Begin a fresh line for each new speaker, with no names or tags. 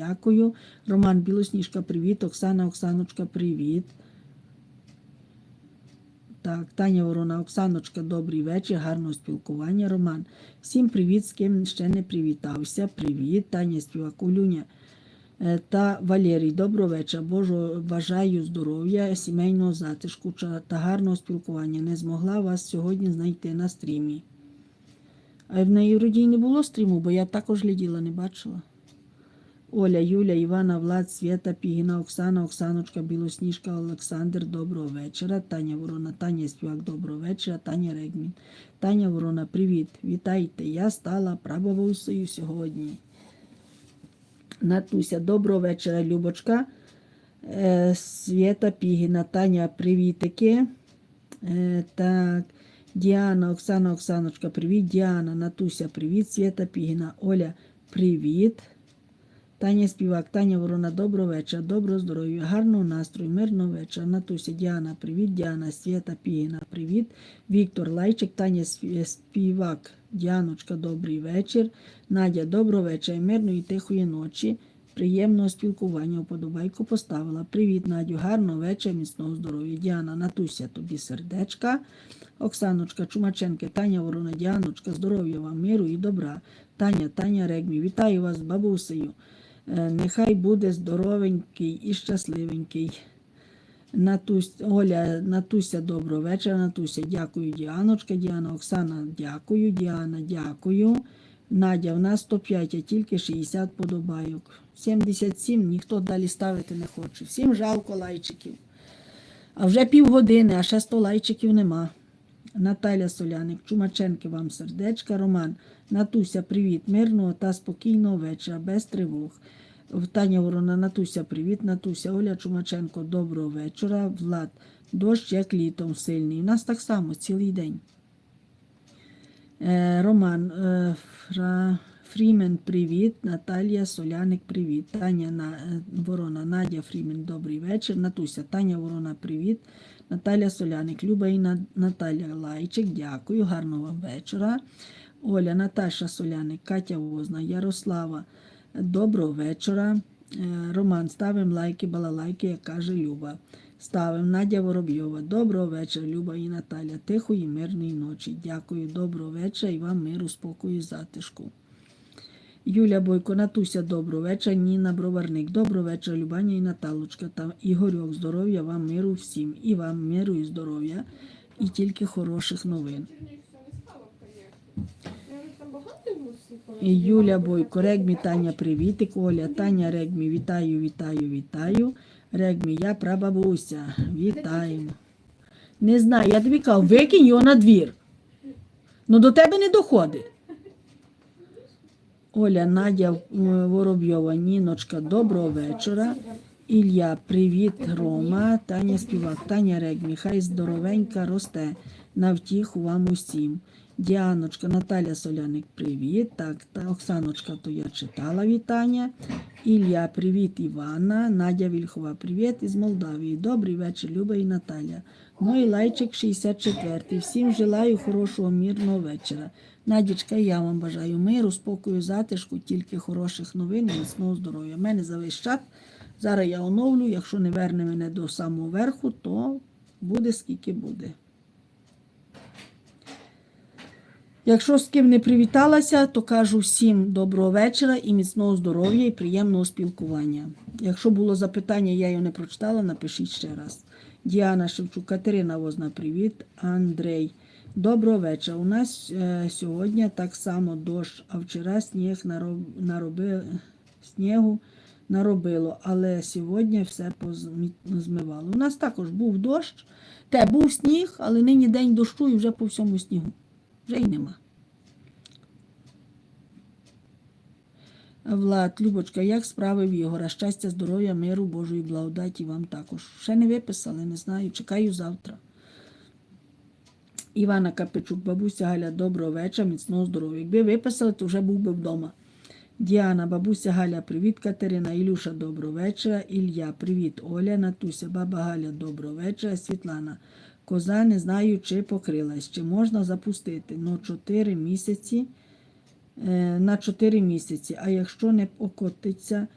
дякую. Роман Білосніжка, привіт. Оксана, Оксаночка, привіт. Так, Таня Ворона, Оксаночка, добрий вечір, гарного спілкування. Роман. Всім привіт, з ким ще не привітався. Привіт, Таня Співак, Улюня е, та Валерій. Доброго вечора. Божу бажаю здоров'я, сімейного затишку та гарного спілкування. Не змогла вас сьогодні знайти на стрімі. А в неї вроді не було стріму, бо я також гляділа, не бачила. Оля, Юля, Івана, Влад, Свята, Пігіна, Оксана, Оксаночка, Білосніжка, Олександр, доброго вечора. Таня Ворона, Таня Співак, доброго вечора. Таня Регмін. Таня Ворона, привіт. Вітайте. Я стала прабабусею сьогодні. Натуся, доброго вечора, Любочка. Е, Свята Пігіна, Таня, привітики. Е, так. Діана, Оксана, Оксаночка, привіт. Діана, Натуся, привіт. Свята Пігіна, Оля, привіт. Таня Співак, Таня Ворона, доброго вечора, доброго здоров'я, гарного настрою, мирного вечора. Натуся, Діана, привіт, Діана, Свята Пігіна, привіт. Віктор Лайчик, Таня Співак, Діаночка, добрий вечір. Надя, доброго вечора, мирної тихої ночі. Приємного спілкування, вподобайку поставила. Привіт, Надю, гарного вечора, міцного здоров'я. Діана, Натуся, тобі сердечка. Оксаночка, Чумаченки, Таня Ворона, Діаночка, здоров'я вам, миру і добра. Таня, Таня Регмі, вітаю вас з бабусею. Е, Нехай буде здоровенький і щасливенький. Натусь, Оля, Натуся, доброго вечора. Натуся, дякую, Діаночка, Діана, Оксана, дякую, Діана, дякую. Надя, в нас 105, а тільки 60 подобайок. 77 ніхто далі ставити не хоче. Всім жалко лайчиків. А вже півгодини, а ще 100 лайчиків нема. Наталя Соляник, Чумаченки вам сердечка, Роман. Натуся, привіт, мирного та спокійного вечора, без тривог. Таня Ворона, Натуся, привіт, Натуся, Оля Чумаченко, доброго вечора. Влад, дощ як літом сильний. У нас так само цілий день. Е, Роман, е, Фра, Фрімен, привіт. Наталія Соляник, привіт. Таня На, е, Ворона, Надя Фрімен, добрий вечір. Натуся, Таня Ворона, привіт. Наталя Соляник, Люба і На- Наталя Лайчик, дякую, гарного вечора. Оля, Наташа Соляник, Катя Возна, Ярослава, доброго вечора. Е, Роман, ставимо лайки, балалайки, як каже Люба. Ставимо Надя Воробйова. Доброго вечора, Люба і Наталя. Тихої, мирної ночі. Дякую, доброго вечора і вам миру, спокою затишку. Юля Бойко, Натуся, доброго вечора. Ніна Броварник. Доброго вечора, Любаня і Наталочка. Та Ігорьок, здоров'я вам, миру всім. І вам миру і здоров'я. І тільки хороших новин. Юля Бойко, Регмі, Таня, привітик. Оля, Таня Регмі, вітаю, вітаю, вітаю. Регмі, я прабабуся. Вітаємо. Не знаю, я тобі кажу, викинь його на двір. Ну до тебе не доходить. Оля, Надя е, Воробйова, Ніночка, доброго вечора. Ілля, привіт, Рома, Таня Співак, Таня Рек, хай здоровенька росте. На втіху вам усім. Діаночка, Наталя Соляник, привіт. Так, та Оксаночка, то я читала вітання. Ілля, привіт, Івана. Надя Вільхова, привіт із Молдавії. Добрий вечір, Люба і Наталя. Мой лайчик 64. Всім желаю хорошого, мирного вечора. Надічка, я вам бажаю миру, спокою, затишку, тільки хороших новин і міцного здоров'я. Мене за весь чат. Зараз я оновлю. Якщо не верне мене до самого верху, то буде скільки буде. Якщо з ким не привіталася, то кажу всім доброго вечора і міцного здоров'я і приємного спілкування. Якщо було запитання, я його не прочитала, напишіть ще раз. Діана Шевчук, Катерина Возна, привіт. Андрей. Доброго вечора. У нас е, сьогодні так само дощ, а вчора сніг нароб, нароби, снігу наробило, але сьогодні все позмі- змивало. У нас також був дощ, те був сніг, але нині день дощу і вже по всьому снігу. Вже й нема. Влад, Любочка, як справи в Ігора? Щастя, здоров'я, миру, Божої благодаті вам також. Ще не виписали, не знаю. Чекаю завтра. Івана Капичук, бабуся Галя, доброго вечора, міцного здоров'я. Якби виписали, то вже був би вдома. Діана, бабуся Галя, привіт, Катерина, Ілюша, доброго вечора. Ілля, привіт, Оля, Натуся, баба Галя, доброго вечора. Світлана, коза, не знаю, чи покрилась, чи можна запустити. Ну, 4 місяці, е, на 4 місяці. А якщо не окотиться,